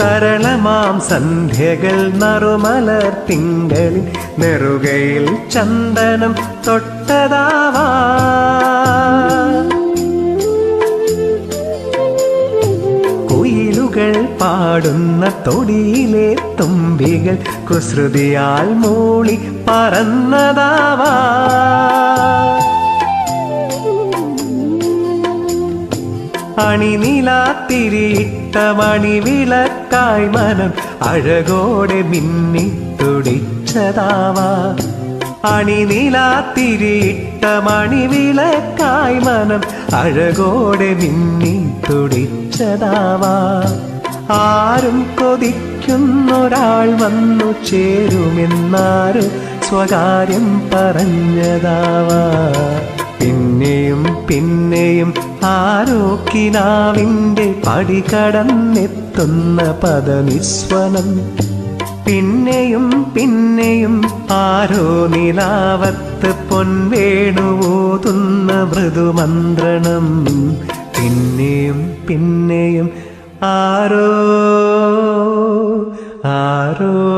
തരളമാം സന്ധ്യകൾ നറുമലർ തിങ്കളിൽ നെറുകയിൽ ചന്ദനം തൊട്ടതാവാ. കുയിലുകൾ പാടുന്ന തൊടിയിലെ തുമ്പികൾ കുസൃതിയാൽ മൂളി പറന്നതാവാ. അണിനിലാത്തിരിയിട്ട മണിവിളക്കായി മനം അഴകോടെ മിന്നി തുടിച്ചതാവാ അണിനിലാത്തിരിയിട്ട മണിവിളക്കായി മനം അഴകോടെ മിന്നി തുടിച്ചതാവാ ആരും കൊതിക്കുന്നൊരാൾ വന്നു ചേരുമെന്നാരും സ്വകാര്യം പറഞ്ഞതാവാ. പിന്നെയും ആരോ ആരോക്കിനാവിന്റെ പടി കടന്നെത്തുന്ന പദനിസ്വനം. പിന്നെയും പിന്നെയും ആരോ നിലാവത്ത് പൊൻവേണുവോതുന്ന മൃദുമന്ത്രണം. പിന്നെയും പിന്നെയും ആരോ ആരോ